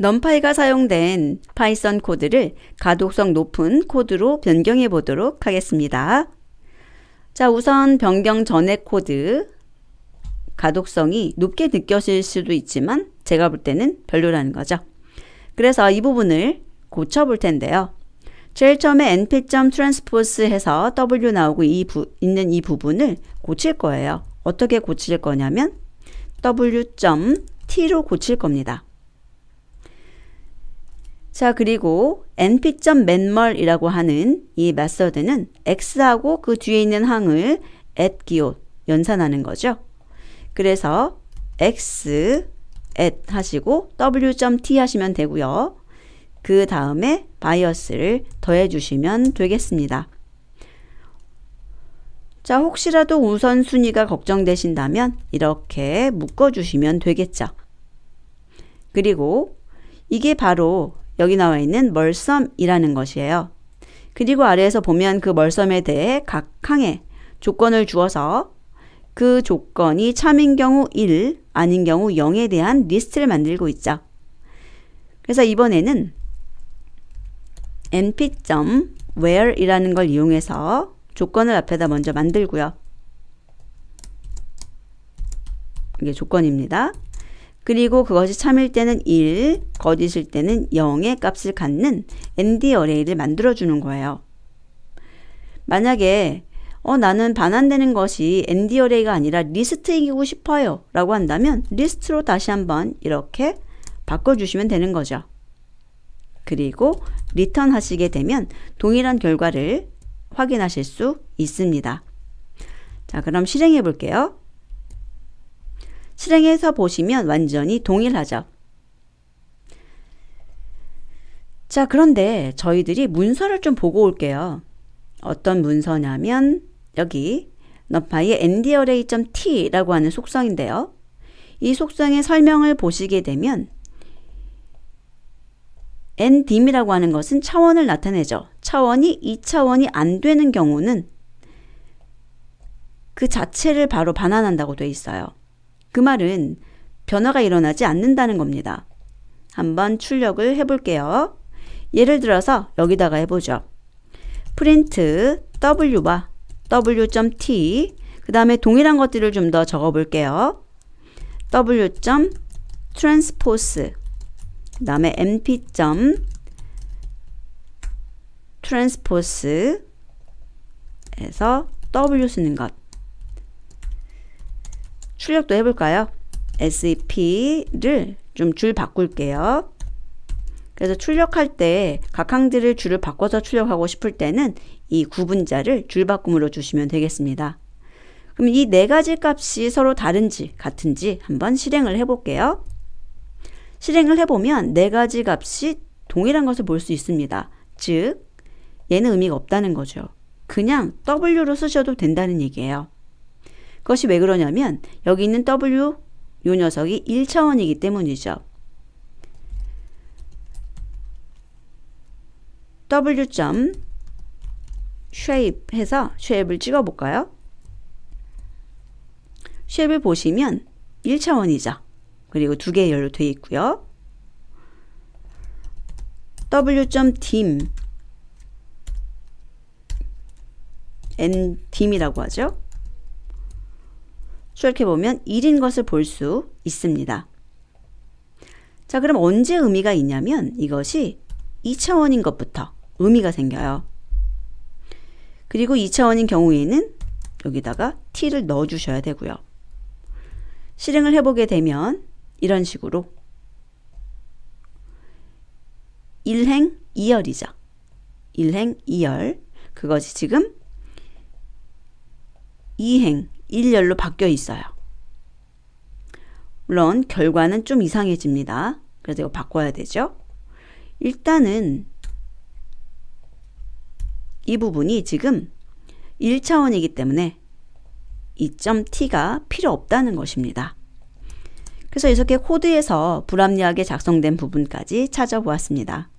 넘파이가 사용된 파이썬 코드를 가독성 높은 코드로 변경해 보도록 하겠습니다. 자, 우선 변경 전의 코드 가독성이 높게 느껴질 수도 있지만 제가 볼 때는 별로라는 거죠. 그래서 이 부분을 고쳐 볼 텐데요. 제일 처음에 np.transpose 해서 w 나오고 이 부, 있는 이 부분을 고칠 거예요. 어떻게 고칠 거냐면 w.t로 고칠 겁니다. 자, 그리고 np.manmal이라고 하는 이 메서드는 x하고 그 뒤에 있는 항을 at 기호 연산하는 거죠. 그래서 x at 하시고 w.t 하시면 되고요. 그 다음에 바이어스를 더해 주시면 되겠습니다. 자, 혹시라도 우선순위가 걱정되신다면 이렇게 묶어 주시면 되겠죠. 그리고 이게 바로 여기 나와 있는 멀섬이라는 것이에요. 그리고 아래에서 보면 그 멀섬에 대해 각 항에 조건을 주어서 그 조건이 참인 경우 1, 아닌 경우 0에 대한 리스트를 만들고 있죠. 그래서 이번에는 np.where이라는 걸 이용해서 조건을 앞에다 먼저 만들고요. 이게 조건입니다. 그리고 그것이 참일 때는 1, 거짓일 때는 0의 값을 갖는 ND 어레이를 만들어 주는 거예요. 만약에 어, 나는 반환되는 것이 ND 어레이가 아니라 리스트이기고 싶어요. 라고 한다면 리스트로 다시 한번 이렇게 바꿔주시면 되는 거죠. 그리고 리턴 하시게 되면 동일한 결과를 확인하실 수 있습니다. 자, 그럼 실행해 볼게요. 실행해서 보시면 완전히 동일하죠. 자, 그런데 저희들이 문서를 좀 보고 올게요. 어떤 문서냐면 여기 너파이의 ndarray.t라고 하는 속성인데요. 이 속성의 설명을 보시게 되면 ndim이라고 하는 것은 차원을 나타내죠. 차원이 2차원이 안 되는 경우는 그 자체를 바로 반환한다고 돼 있어요. 그 말은 변화가 일어나지 않는다는 겁니다. 한번 출력을 해볼게요. 예를 들어서 여기다가 해보죠. 프린트 w와 w.t 그 다음에 동일한 것들을 좀 더 적어볼게요. w.transpose 그 다음에 np. transpose 에서 w 쓰는 것 출력도 해볼까요? SEP를 좀 줄 바꿀게요. 그래서 출력할 때 각 항들을 줄을 바꿔서 출력하고 싶을 때는 이 구분자를 줄 바꿈으로 주시면 되겠습니다. 그럼 이 네 가지 값이 서로 다른지 같은지 한번 실행을 해볼게요. 실행을 해보면 네 가지 값이 동일한 것을 볼 수 있습니다. 즉, 얘는 의미가 없다는 거죠. 그냥 W로 쓰셔도 된다는 얘기예요. 그것이 왜 그러냐면 여기 있는 W 요 녀석이 1차원이기 때문이죠. W. shape 해서 shape을 찍어 볼까요? shape을 보시면 1차원이죠. 그리고 두 개의 열로 되어 있고요. w.dim n dim이라고 하죠. 출력해 보면 1인 것을 볼 수 있습니다. 자, 그럼 언제 의미가 있냐면 이것이 2차원인 것부터 의미가 생겨요. 그리고 2차원인 경우에는 여기다가 t를 넣어 주셔야 되고요. 실행을 해보게 되면 이런 식으로 1행 2열이죠. 1행 2열 그것이 지금 2행 1열로 바뀌어 있어요. 물론 결과는 좀 이상해집니다. 그래서 이거 바꿔야 되죠. 일단은 이 부분이 지금 1차원이기 때문에 이점 t가 필요 없다는 것입니다. 그래서 이렇게 코드에서 불합리하게 작성된 부분까지 찾아보았습니다.